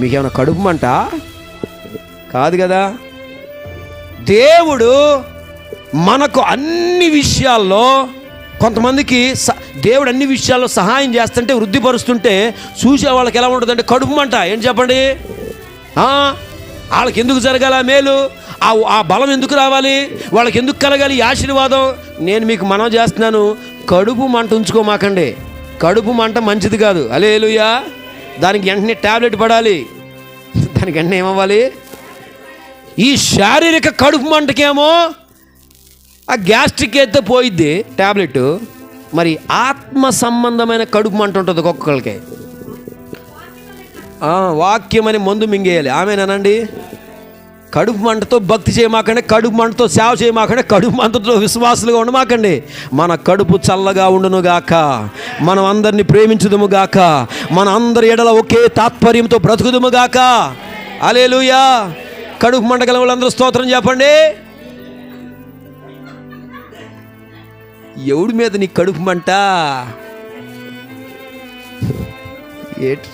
మీకేమైనా కడుపు మంట కాదు కదా? దేవుడు మనకు అన్ని విషయాల్లో కొంతమందికి స దేవుడు అన్ని విషయాల్లో సహాయం చేస్తుంటే వృద్ధిపరుస్తుంటే చూసే వాళ్ళకి ఎలా ఉంటుందంటే కడుపు మంట ఏం చెప్పండి వాళ్ళకి ఎందుకు జరగాల మేలు? ఆ ఆ బలం ఎందుకు రావాలి? వాళ్ళకి ఎందుకు కలగాలి ఆశీర్వాదం? నేను మీకు మనం చేస్తున్నాను. కడుపు మంట ఉంచుకోమాకండి. కడుపు మంట మంచిది కాదు. అలేలుయా దానికి వెంటనే ట్యాబ్లెట్ పడాలి. దానికి వెంటనే ఏమవ్వాలి? ఈ శారీరక కడుపు మంటకేమో ఆ గ్యాస్ట్రిక్ అయితే పోయిద్ది ట్యాబ్లెట్ మరి ఆత్మ సంబంధమైన కడుపు మంట ఉంటుంది ఒక్కొక్కరికి వాక్యం అని మందు మింగేయాలి. ఆమెనానండి? కడుపు మంటతో భక్తి చేయమాకండి కడుపు మంటతో సేవ చేయమాకండి కడుపు మంటతో విశ్వాసులుగా ఉండమాకండి. మన కడుపు చల్లగా ఉండును గాక మనం అందరిని ప్రేమించుదుము గాక మన అందరి ఎడల ఒకే తాత్పర్యంతో బ్రతుకుదుము గాక అలేలుయా కడుపు మంట గల వాళ్ళందరూ స్తోత్రం చెప్పండి. ఎవడి మీద నీ కడుపు మంట? ఏట్